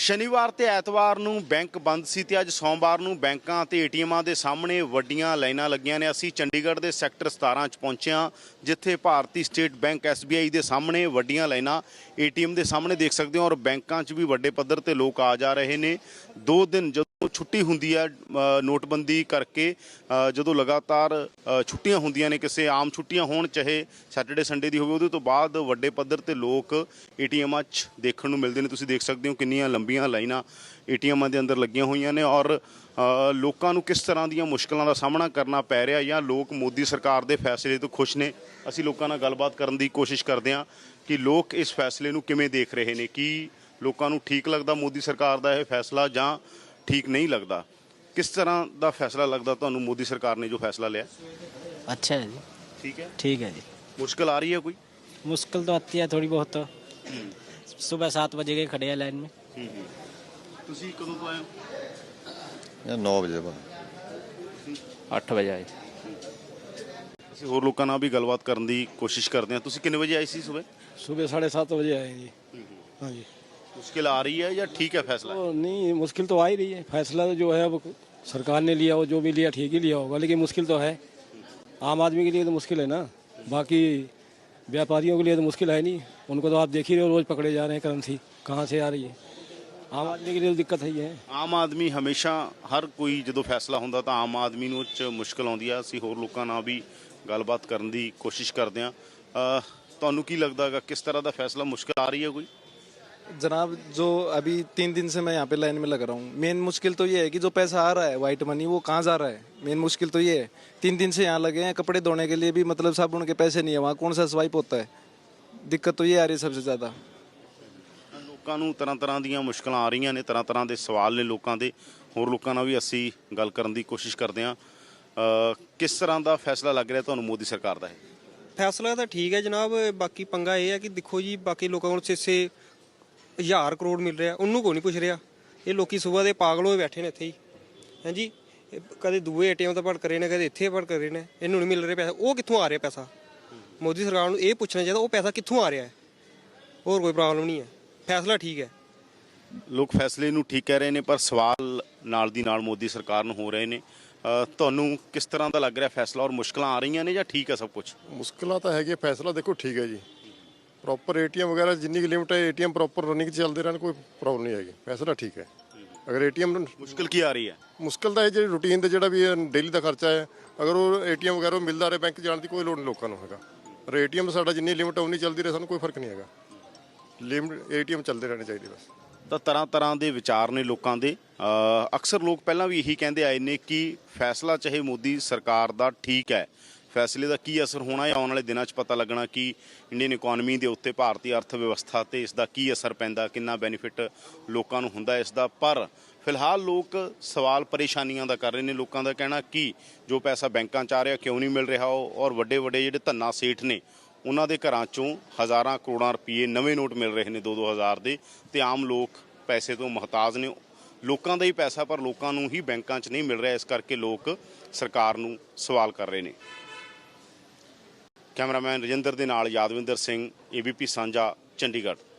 ਸ਼ਨੀਵਾਰ ਤੇ ਐਤਵਾਰ ਨੂੰ ਬੈਂਕ ਬੰਦ ਸੀ ਤੇ ਅੱਜ ਸੋਮਵਾਰ ਨੂੰ ਬੈਂਕਾਂ ਤੇ ਏਟੀਐਮਾਂ ਦੇ ਸਾਹਮਣੇ ਵੱਡੀਆਂ ਲਾਈਨਾਂ ਲੱਗੀਆਂ ਨੇ। ਅਸੀਂ ਚੰਡੀਗੜ੍ਹ ਦੇ ਸੈਕਟਰ 17 ਚ ਪਹੁੰਚਿਆ ਜਿੱਥੇ ਭਾਰਤੀ ਸਟੇਟ ਬੈਂਕ SBI ਦੇ ਸਾਹਮਣੇ ਵੱਡੀਆਂ ਲਾਈਨਾਂ ਏਟੀਐਮ ਦੇ ਸਾਹਮਣੇ ਦੇਖ ਸਕਦੇ ਹੋ ਔਰ ਬੈਂਕਾਂ 'ਚ ਵੀ ਵੱਡੇ ਪੱਧਰ ਤੇ ਲੋਕ ਆ ਜਾ ਰਹੇ ਨੇ। ਦੋ ਦਿਨ ਜਦੋਂ ਛੁੱਟੀ ਹੁੰਦੀ ਹੈ ਨੋਟਬੰਦੀ ਕਰਕੇ ਜਦੋਂ ਲਗਾਤਾਰ ਛੁੱਟੀਆਂ ਹੁੰਦੀਆਂ ਨੇ, ਕਿਸੇ ਆਮ ਛੁੱਟੀਆਂ ਹੋਣ, ਚਾਹੇ ਸੈਟਰਡੇ, ਸੰਡੇ ਦੀ ਹੋਵੇ, ਉਹਦੇ ਤੋਂ ਬਾਅਦ ਵੱਡੇ ਪੱਧਰ ਤੇ ਲੋਕ ਏਟੀਐਮਾਂ 'ਚ ਦੇਖਣ ਨੂੰ ਮਿਲਦੇ ਨੇ। ਤੁਸੀਂ ਦੇਖ ਸਕਦੇ ਹੋ ਕਿੰਨੀਆਂ ਲੰਬੀਆਂ ਲਾਈਨਾਂ ਏਟੀਐਮਾਂ ਦੇ ਅੰਦਰ ਲੱਗੀਆਂ ਹੋਈਆਂ ਨੇ ਔਰ ਲੋਕਾਂ ਨੂੰ ਕਿਸ ਤਰ੍ਹਾਂ ਦੀਆਂ ਮੁਸ਼ਕਲਾਂ ਦਾ ਸਾਹਮਣਾ ਕਰਨਾ ਪੈ ਰਿਹਾ ਜਾਂ ਲੋਕ ਮੋਦੀ ਸਰਕਾਰ ਦੇ ਫੈਸਲੇ ਤੋਂ ਖੁਸ਼ ਨੇ? ਅਸੀਂ ਲੋਕਾਂ ਨਾਲ ਗੱਲਬਾਤ ਕਰਨ ਦੀ ਕੋਸ਼ਿਸ਼ ਕਰਦੇ ਹਾਂ ਕਿ ਲੋਕ ਇਸ ਫੈਸਲੇ ਨੂੰ ਕਿਵੇਂ ਦੇਖ ਰਹੇ ਨੇ? ਕੀ ਲੋਕਾਂ ਨੂੰ ਠੀਕ ਲੱਗਦਾ ਮੋਦੀ ਸਰਕਾਰ ਦਾ ਇਹ ਫੈਸਲਾ ਜਾਂ ਠੀਕ ਨਹੀਂ ਲੱਗਦਾ ਕਿਸ ਤਰ੍ਹਾਂ ਦਾ ਫੈਸਲਾ ਲੱਗਦਾ ਤੁਹਾਨੂੰ ਮੋਦੀ ਸਰਕਾਰ ਨੇ ਜੋ ਫੈਸਲਾ ਲਿਆ अच्छा है जी ਠੀਕ ਹੈ ठीक है जी ਮੁਸ਼ਕਲ ਆ ਰਹੀ ਹੈ ਕੋਈ मुश्किल तो आती है थोड़ी बहुत तो सुबह सात बजे के खड़े हैं लाइन में ਤੁਸੀਂ ਕਦੋਂ ਤੋਂ ਆਏ ਹੋ ਜਾਂ 9 ਵਜੇ ਬਾਅਦ 8 ਵਜੇ ਆਏ ਅਸੀਂ ਹੋਰ ਲੋਕਾਂ ਨਾਲ ਵੀ ਗੱਲਬਾਤ ਕਰਨ ਦੀ ਕੋਸ਼ਿਸ਼ ਕਰਦੇ ਹਾਂ ਤੁਸੀਂ ਕਿੰਨੇ ਵਜੇ ਆਏ ਸੀ ਸਵੇਰ सुबह साढ़े सात बजे आए जी हाँ जी ਮੁਸ਼ਕਿਲ ਆ ਰਹੀ ਹੈ ਜਾਂ ਠੀਕ ਹੈ ਫੈਸਲਾ तो नहीं मुश्किल तो आ ही रही है फैसला तो जो है अब सरकार ने लिया हो जो भी लिया ठीक ही लिया होगा लेकिन मुश्किल तो है आम आदमी के लिए तो मुश्किल है ना बाकी व्यापारियों के लिए तो मुश्किल है नहीं उनको तो आप देख ही रहे हो रोज पकड़े जा रहे हैं करेंसी कहाँ से आ रही है आम आदमी के लिए तो दिक्कत है ही है ਆਮ ਆਦਮੀ ਹਮੇਸ਼ਾ ਹਰ ਕੋਈ ਜਦੋਂ ਫੈਸਲਾ ਹੁੰਦਾ ਤਾਂ ਆਮ ਆਦਮੀ ਨੂੰ ਉਹ 'ਚ ਮੁਸ਼ਕਲ ਆਉਂਦੀ ਆ ਅਸੀਂ ਹੋਰ ਲੋਕਾਂ ਨਾਲ ਵੀ ਗੱਲਬਾਤ ਕਰਨ ਦੀ ਕੋਸ਼ਿਸ਼ ਕਰਦੇ ਹਾਂ ਅਹ, ਤੁਹਾਨੂੰ ਕੀ ਲੱਗਦਾ ਹੈਗਾ ਕਿਸ ਤਰ੍ਹਾਂ ਦਾ ਫੈਸਲਾ ਮੁਸ਼ਕਲ ਆ ਰਹੀ ਹੈ ਕੋਈ जनाब जो अभी तीन दिन से मैं यहाँ पे लाइन में लग रहा हूँ मेन मुश्किल तो ये है कि जो पैसा आ रहा है वाइट मनी वो कहाँ जा रहा है? मेन मुश्किल तो ये है। तीन दिन से यहाँ लगे हैं कपड़े धोने के लिए भी मतलब साबुन के पैसे नहीं है वहाँ कौन सा स्वाइप होता है? ਦਿੱਕਤ ਤੋਂ ਇਹ ਆ ਰਹੀ ਸਭ ਤੋਂ ਜ਼ਿਆਦਾ ਲੋਕਾਂ ਨੂੰ ਤਰ੍ਹਾਂ ਤਰ੍ਹਾਂ ਦੀਆਂ ਮੁਸ਼ਕਲਾਂ ਆ ਰਹੀਆਂ ਨੇ ਤਰ੍ਹਾਂ ਤਰ੍ਹਾਂ ਦੇ ਸਵਾਲ ਨੇ ਲੋਕਾਂ ਦੇ ਹੋਰ ਲੋਕਾਂ ਨਾਲ ਵੀ ਅਸੀਂ ਗੱਲ ਕਰਨ ਦੀ ਕੋਸ਼ਿਸ਼ ਕਰਦੇ ਹਾਂ ਕਿਸ ਤਰ੍ਹਾਂ ਦਾ ਫੈਸਲਾ ਲੱਗ ਰਿਹਾ ਤੁਹਾਨੂੰ ਮੋਦੀ ਸਰਕਾਰ ਦਾ ਇਹ ਫੈਸਲਾ ਤਾਂ ਠੀਕ ਹੈ ਜਨਾਬ ਬਾਕੀ ਪੰਗਾ ਇਹ ਹੈ ਕਿ ਦੇਖੋ ਜੀ ਬਾਕੀ ਲੋਕਾਂ ਕੋਲ ਹਜ਼ਾਰ ਕਰੋੜ ਮਿਲ ਰਿਹਾ ਉਹਨੂੰ ਕੋਈ ਨਹੀਂ ਪੁੱਛ ਰਿਹਾ? ਇਹ ਲੋਕੀ ਸਵੇਰ ਦੇ ਪਾਗਲ ਹੋਏ ਬੈਠੇ ਨੇ ਇੱਥੇ ਹੀ। ਹਾਂਜੀ? ਇਹ ਕਦੇ ਦੂਏ ਏਟੀਐਮ ਤੋਂ ਭਟਕ ਰਹੇ ਨੇ ਕਦੇ ਇੱਥੇ ਭਟਕ ਰਹੇ ਨੇ ਇਹਨੂੰ ਨਹੀਂ ਮਿਲ ਰਿਹਾ ਪੈਸਾ। ਉਹ ਕਿੱਥੋਂ ਆ ਰਿਹਾ ਪੈਸਾ? ਮੋਦੀ ਸਰਕਾਰ ਨੂੰ ਇਹ ਪੁੱਛਣਾ ਚਾਹੀਦਾ ਉਹ ਪੈਸਾ ਕਿੱਥੋਂ ਆ ਰਿਹਾ ਹੈ? ਹੋਰ ਕੋਈ ਪ੍ਰੋਬਲਮ ਨਹੀਂ ਹੈ। ਫੈਸਲਾ ਠੀਕ ਹੈ। ਲੋਕ ਫੈਸਲੇ ਨੂੰ ਠੀਕ ਕਹਿ ਰਹੇ ਨੇ ਪਰ ਸਵਾਲ ਨਾਲ ਦੀ ਨਾਲ ਮੋਦੀ ਸਰਕਾਰ ਨੂੰ ਹੋ ਰਹੇ ਨੇ। ਤੁਹਾਨੂੰ ਕਿਸ ਤਰ੍ਹਾਂ ਦਾ ਲੱਗ ਰਿਹਾ ਫੈਸਲਾ ਔਰ ਮੁਸ਼ਕਲਾਂ ਆ ਰਹੀਆਂ ਨੇ ਜਾਂ ਠੀਕ ਹੈ ਸਭ ਕੁਝ ਮੁਸ਼ਕਲਾਂ ਤਾਂ ਹੈਗੇ ਫੈਸਲਾ ਦੇਖੋ ਠੀਕ ਹੈ ਜੀ। ਪ੍ਰੋਪਰ ਏਟੀਐਮ ਵਗੈਰਾ ਜਿੰਨੀ ਕੁ ਲਿਮਟ ਹੈ ਏਟੀਐਮ ਪ੍ਰੋਪਰ ਰਨਿੰਗ ਚੱਲਦੇ ਰਹਿਣ ਕੋਈ ਪ੍ਰੋਬਲਮ ਨਹੀਂ ਹੈਗੀ। ਫੈਸਲਾ ਠੀਕ ਹੈ। ਅਗਰ ਏਟੀਐਮ ਮੁਸ਼ਕਲ ਕੀ ਆ ਰਹੀ ਹੈ? ਮੁਸ਼ਕਲ ਤਾਂ ਇਹ ਜਿਹੜੀ ਰੂਟੀਨ ਦਾ ਜਿਹੜਾ ਵੀ ਡੇਲੀ ਦਾ ਖਰਚਾ ਹੈ ਅਗਰ ਉਹ ਏਟੀਐਮ ਵਗੈਰਾ ਮਿਲਦਾ ਰਹੇ ਬੈਂਕ ਜਾਣ ਦੀ ਕੋਈ ਲੋੜ ਨਹੀਂ ਲੋਕਾਂ ਨੂੰ ਹੈਗਾ। ਪਰ ਏਟੀਐਮ ਸਾਡਾ ਜਿੰਨੀ ਲਿਮਟ ਹੈ ਉਨੀ ਚੱਲਦੀ ਰਹੇ ਸਾਨੂੰ ਕੋਈ ਫ਼ਰਕ ਨਹੀਂ ਹੈਗਾ। ਲਿਮਟ ਏਟੀਐਮ ਚੱਲਦੇ ਰਹਿਣੇ ਚਾਹੀਦੇ ਬਸ। ਤਾਂ ਤਰ੍ਹਾਂ ਤਰ੍ਹਾਂ ਦੇ ਵਿਚਾਰ ਨੇ ਲੋਕਾਂ ਦੇ। ਅਕਸਰ ਲੋਕ ਪਹਿਲਾਂ ਵੀ ਇਹੀ ਕਹਿੰਦੇ ਆਏ ਨੇ ਕਿ ਫੈਸਲਾ ਚਾਹੇ ਮੋਦੀ ਸਰਕਾਰ ਦਾ ਠੀਕ ਹੈ ਫੈਸਲੇ ਦਾ ਕੀ ਅਸਰ ਹੋਣਾ ਹੈ ਆਉਣ ਵਾਲੇ ਦਿਨਾਂ 'ਚ ਪਤਾ ਲੱਗਣਾ ਕਿ ਇੰਡੀਅਨ ਇਕਨੋਮੀ ਦੇ ਉੱਤੇ ਭਾਰਤੀ ਅਰਥ ਵਿਵਸਥਾ ਤੇ ਇਸ ਦਾ ਕੀ ਅਸਰ ਪੈਂਦਾ, ਕਿੰਨਾ ਬੈਨੀਫਿਟ ਲੋਕਾਂ ਨੂੰ ਹੁੰਦਾ ਇਸ ਦਾ ਪਰ ਫਿਲਹਾਲ ਲੋਕ ਸਵਾਲ ਪਰੇਸ਼ਾਨੀਆਂ ਦਾ ਕਰ ਰਹੇ ਨੇ, ਲੋਕਾਂ ਦਾ ਕਹਿਣਾ ਕਿ ਜੋ ਪੈਸਾ ਬੈਂਕਾਂ 'ਚ ਆ ਰਿਹਾ, ਕਿਉਂ ਨਹੀਂ ਮਿਲ ਰਿਹਾ ਉਹ? ਔਰ ਵੱਡੇ ਵੱਡੇ ਜਿਹੜੇ ਧੰਨਾ ਸੇਠ ਨੇ, ਉਹਨਾਂ ਦੇ ਘਰਾਂ 'ਚੋਂ ਹਜ਼ਾਰਾਂ ਕਰੋੜਾਂ ਰੁਪਏ ਨਵੇਂ ਨੋਟ ਮਿਲ ਰਹੇ ਨੇ 2-2000 ਦੇ ਤੇ ਆਮ ਲੋਕ ਪੈਸੇ ਤੋਂ ਮੁਹਤਾਜ ਨੇ। ਲੋਕਾਂ ਦਾ ਹੀ ਪੈਸਾ, ਪਰ ਲੋਕਾਂ ਨੂੰ ਹੀ ਬੈਂਕਾਂ 'ਚ ਨਹੀਂ ਮਿਲ ਰਿਹਾ, ਇਸ ਕਰਕੇ ਲੋਕ ਸਰਕਾਰ ਨੂੰ ਸਵਾਲ ਕਰ ਰਹੇ ਨੇ। ਕੈਮਰਾਮੈਨ ਰਜਿੰਦਰ ਦੇ ਨਾਲ ਯਾਦਵਿੰਦਰ ਸਿੰਘ ਏਬੀਪੀ ਸਾਂਝਾ ਚੰਡੀਗੜ੍ਹ।